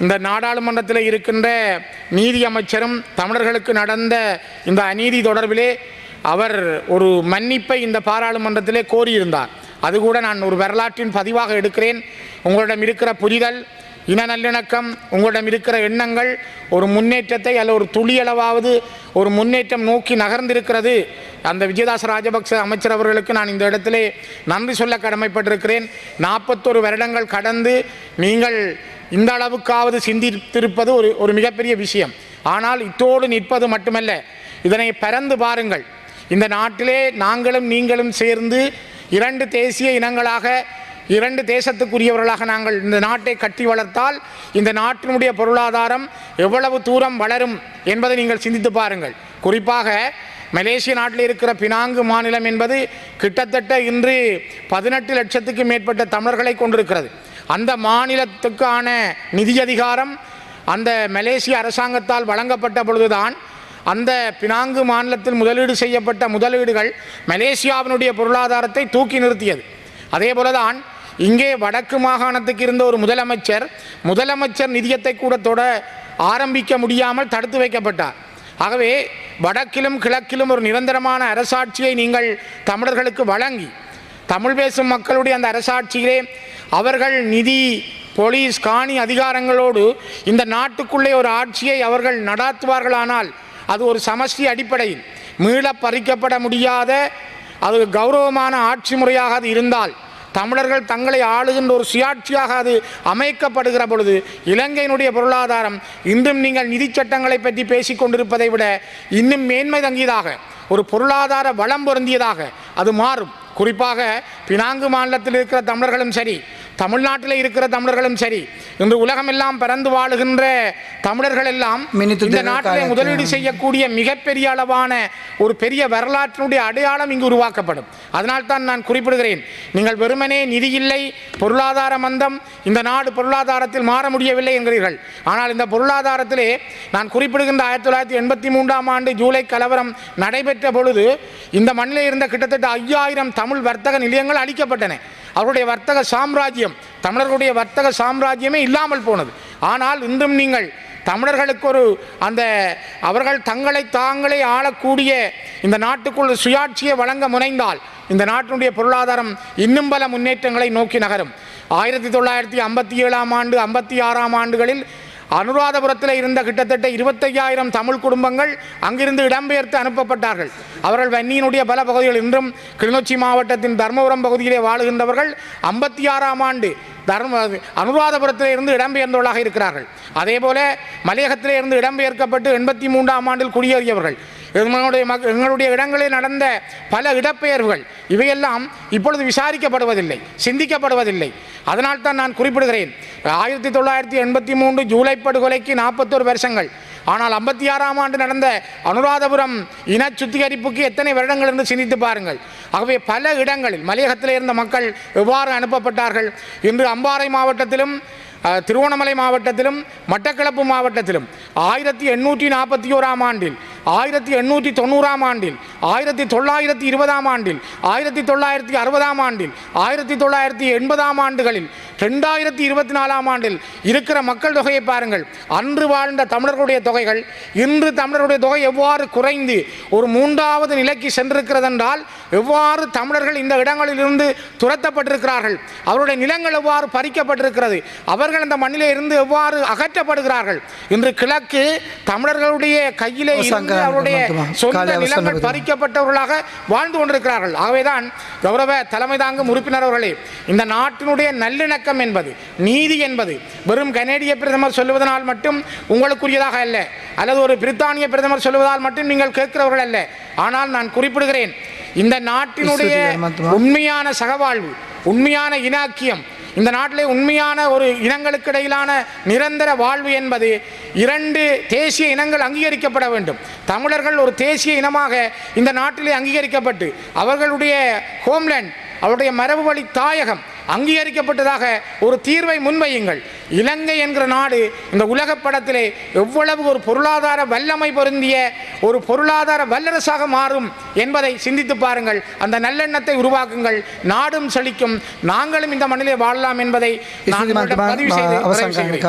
இந்த நாடாளுமன்றத்தில் இருக்கின்ற நீதி அமைச்சரும் தமிழர்களுக்கு நடந்த இந்த அநீதி தொடர்பிலே அவர் ஒரு மன்னிப்பை இந்த பாராளுமன்றத்திலே கோரியிருந்தார். அது கூட நான் ஒரு வரலாற்றின் பதிவாக எடுக்கிறேன். உங்களிடம் இருக்கிற புரிதல் இன நல்லிணக்கம் உங்களிடம் இருக்கிற எண்ணங்கள் ஒரு முன்னேற்றத்தை அல்ல ஒரு துளியளவாவது ஒரு முன்னேற்றம் நோக்கி நகர்ந்திருக்கிறது. அந்த விஜயதாச ராஜபக்ச அமைச்சர் அவர்களுக்கு நான் இந்த இடத்திலே நன்றி சொல்ல கடமைப்பட்டிருக்கிறேன். நாற்பத்தொரு வருடங்கள் கடந்து நீங்கள் இந்த அளவுக்காவது சிந்தித்திருப்பது ஒரு ஒரு மிகப்பெரிய விஷயம். ஆனால் இத்தோடு நிற்பது மட்டுமல்ல. இதனை பறந்து பாருங்கள். இந்த நாட்டிலே நாங்களும் நீங்களும் சேர்ந்து இரண்டு தேசிய இனங்களாக இரண்டு தேசத்துக்குரியவர்களாக நாங்கள் இந்த நாட்டை கட்டி வளர்த்தால் இந்த நாட்டினுடைய பொருளாதாரம் எவ்வளவு தூரம் வளரும் என்பதை நீங்கள் சிந்தித்து பாருங்கள். குறிப்பாக மலேசிய நாட்டில் இருக்கிற பினாங்கு மாநிலம் என்பது கிட்டத்தட்ட இன்று பதினெட்டு லட்சத்துக்கு மேற்பட்ட தமிழர்களை கொண்டிருக்கிறது. அந்த மாநிலத்துக்கான நிதி அதிகாரம் அந்த மலேசிய அரசாங்கத்தால் வழங்கப்பட்ட பொழுதுதான் அந்த பினாங்கு மாநிலத்தில் முதலீடு செய்யப்பட்ட முதலீடுகள் மலேசியாவினுடைய பொருளாதாரத்தை தூக்கி நிறுத்தியது. அதே போலதான் இங்கே வடக்கு மாகாணத்துக்கு இருந்த ஒரு முதலமைச்சர் முதலமைச்சர் நிதியத்தை கூட தொட ஆரம்பிக்க முடியாமல் தடுத்து வைக்கப்பட்டார். ஆகவே வடக்கிலும் கிழக்கிலும் ஒரு நிரந்தரமான அரசாட்சியை நீங்கள் தமிழர்களுக்கு வழங்கி தமிழ் பேசும் மக்களுடைய அந்த அரசாட்சியிலே அவர்கள் நிதி போலீஸ் காணி அதிகாரங்களோடு இந்த நாட்டுக்குள்ளே ஒரு ஆட்சியை அவர்கள் நடாத்துவார்களானால் அது ஒரு சமஷ்டி அடிப்படையில் மீள பறிக்கப்பட முடியாத அது கௌரவமான ஆட்சி முறையாக அது இருந்தால் தமிழர்கள் தங்களை ஆளுகின்ற ஒரு சுயாட்சியாக அது அமைக்கப்படுகிற பொழுது இலங்கையினுடைய பொருளாதாரம் இன்றும் நீங்கள் நிதி சட்டங்களை பற்றி பேசிக்கொண்டிருப்பதை விட இன்னும் மேன்மை தங்கியதாக ஒரு பொருளாதார வளம் பொருந்தியதாக அது மாறும். குறிப்பாக பினாங்கு மாநிலத்தில் இருக்கிற தமிழர்களும் சரி தமிழ்நாட்டில் இருக்கிற தமிழர்களும் சரி இன்று உலகமெல்லாம் பறந்து வாழுகின்ற தமிழர்கள் எல்லாம் இந்த நாட்டிலே முதலீடு செய்யக்கூடிய மிகப்பெரிய அளவான ஒரு பெரிய வரலாற்றினுடைய அடையாளம் இங்கு உருவாக்கப்படும். அதனால் தான் நான் குறிப்பிடுகிறேன் நீங்கள் வெறுமனே நிதி இல்லை பொருளாதார மந்தம் இந்த நாடு பொருளாதாரத்தில் மாற முடியவில்லை என்கிறீர்கள். ஆனால் இந்த பொருளாதாரத்திலே நான் குறிப்பிடுகின்ற ஆயிரத்தி தொள்ளாயிரத்தி எண்பத்தி மூன்றாம் ஆண்டு ஜூலை கலவரம் நடைபெற்ற பொழுது இந்த மண்ணிலே இருந்த கிட்டத்தட்ட ஐயாயிரம் தமிழ் வர்த்தக நிலையங்கள் அளிக்கப்பட்டன அவருடைய வர்த்தக சாம்ராஜ்யம் தமிழர்களுடைய வர்த்தக சாம்ராஜ்யமே இல்லாமல் போனது. ஆனால் இன்றும் நீங்கள் தமிழர்களுக்கு ஒரு அந்த அவர்கள் தங்களை தாங்களே ஆளக்கூடிய இந்த நாட்டுக்குள் சுயாட்சியை வழங்க முனைந்தால் இந்த நாட்டினுடைய பொருளாதாரம் இன்னும் பல முன்னேற்றங்களை நோக்கி நகரும். ஆயிரத்தி தொள்ளாயிரத்தி ஐம்பத்தி ஏழாம் ஆண்டு ஐம்பத்தி ஆறாம் ஆண்டுகளில் அனுராதபுரத்தில் இருந்த கிட்டத்தட்ட இருபத்தையாயிரம் தமிழ் குடும்பங்கள் அங்கிருந்து இடம்பெயர்த்து அனுப்பப்பட்டார்கள். அவர்கள் வன்னியினுடைய பல பகுதிகள் இன்றும் கிளிநொச்சி மாவட்டத்தின் தர்மபுரம் பகுதியிலே வாழுகின்றவர்கள் ஐம்பத்தி ஆறாம் ஆண்டு தர்ம அனுராதபுரத்தில் இருந்து இடம்பெயர்ந்தவர்களாக இருக்கிறார்கள். அதே போல மலையகத்திலே இருந்து இடம்பெயர்க்கப்பட்டு எண்பத்தி மூன்றாம் ஆண்டில் குடியேறியவர்கள். எங்களுடைய மக் எங்களுடைய இடங்களில் நடந்த பல இடப்பெயர்வுகள் இவையெல்லாம் இப்பொழுது விசாரிக்கப்படுவதில்லை சிந்திக்கப்படுவதில்லை. அதனால் தான் நான் குறிப்பிடுகிறேன். ஆயிரத்தி தொள்ளாயிரத்தி எண்பத்தி மூன்று ஜூலை படுகொலைக்கு நாற்பத்தோரு வருஷங்கள். ஆனால் ஐம்பத்தி ஆறாம் ஆண்டு நடந்த அனுராதபுரம் இன சுத்திகரிப்புக்கு எத்தனை வருடங்கள் என்று சிந்தித்து பாருங்கள். ஆகவே பல இடங்களில் மலையகத்தில் இருந்த மக்கள் எவ்வாறு அனுப்பப்பட்டார்கள்? இன்று அம்பாறை மாவட்டத்திலும் திருவோணமலை திருவண்ணாமலை மாவட்டத்திலும் மட்டக்களப்பு மாவட்டத்திலும் ஆயிரத்தி எண்ணூற்றி நாற்பத்தி ஓராம் ஆண்டில் ஆயிரத்தி எண்ணூற்றி தொண்ணூறாம் ஆண்டில் ஆயிரத்தி தொள்ளாயிரத்தி இருபதாம் ஆண்டில் ஆயிரத்தி தொள்ளாயிரத்தி அறுபதாம் ஆண்டில் ஆயிரத்தி தொள்ளாயிரத்தி எண்பதாம் ஆண்டுகளில் ரெண்டாயிரத்தி இருபத்தி நாலாம் ஆண்டில் இருக்கிற மக்கள் தொகையை பாருங்கள். அன்று வாழ்ந்த தமிழர்களுடைய தொகைகள் இன்று தமிழர்களுடைய தொகை எவ்வாறு குறைந்து ஒரு மூன்றாவது நிலைக்கு சென்றிருக்கிறது என்றால் எவ்வாறு தமிழர்கள் இந்த இடங்களிலிருந்து துரத்தப்பட்டிருக்கிறார்கள்? அவருடைய நிலங்கள் எவ்வாறு பறிக்கப்பட்டிருக்கிறது? அவர்கள் அந்த மண்ணிலே இருந்து எவ்வாறு அகற்றப்படுகிறார்கள்? இன்று கிழக்கு தமிழர்களுடைய கையிலே இருந்து அவருடைய? சொந்த நிலங்கள். பறிக்கப்பட்டவர்களாக வாழ்ந்து கொண்டிருக்கிறார்கள். ஆகவேதான் கௌரவ தலைமை தாங்கும் உறுப்பினர் அவர்களே இந்த நாட்டினுடைய நல்லிணக்கம் என்பது நீதி என்பது வெறும் கனேடிய பிரதமர் சொல்லுவதனால் மட்டும் உங்களுக்குரியதாக அல்ல அல்லது ஒரு பிரித்தானிய பிரதமர் சொல்லுவதால் மட்டும் நீங்கள் கேட்கிறவர்கள் அல்ல. ஆனால் நான் குறிப்பிடுகிறேன் இந்த நாட்டினுடைய? உண்மையான சகவாழ்வு உண்மையான இனாக்கியம் இந்த நாட்டிலே உண்மையான ஒரு இனங்களுக்கு இடையிலான நிரந்தர வாழ்வு என்பது இரண்டு தேசிய இனங்கள் அங்கீகரிக்கப்பட வேண்டும் தமிழர்கள் ஒரு தேசிய இனமாக இந்த நாட்டிலே அங்கீகரிக்கப்பட்டு அவர்களுடைய ஹோம்லேண்ட் அவருடைய மரபு வழி தாயகம் அங்கீகரிக்கப்பட்டதாக ஒரு தீர்வை முன்வையுங்கள் இலங்கை என்கிற நாடு இந்த உலகப் படத்திலே எவ்வளவு ஒரு பொருளாதார வல்லமை பொருந்திய ஒரு பொருளாதார வல்லரசாக மாறும் என்பதை சிந்தித்து பாருங்கள். அந்த நல்லெண்ணத்தை உருவாக்குங்கள். நாடும் செழிக்கும். நாங்களும் இந்த மண்ணிலே வாழலாம் என்பதை நான் மத்துமா பதிவு செய்து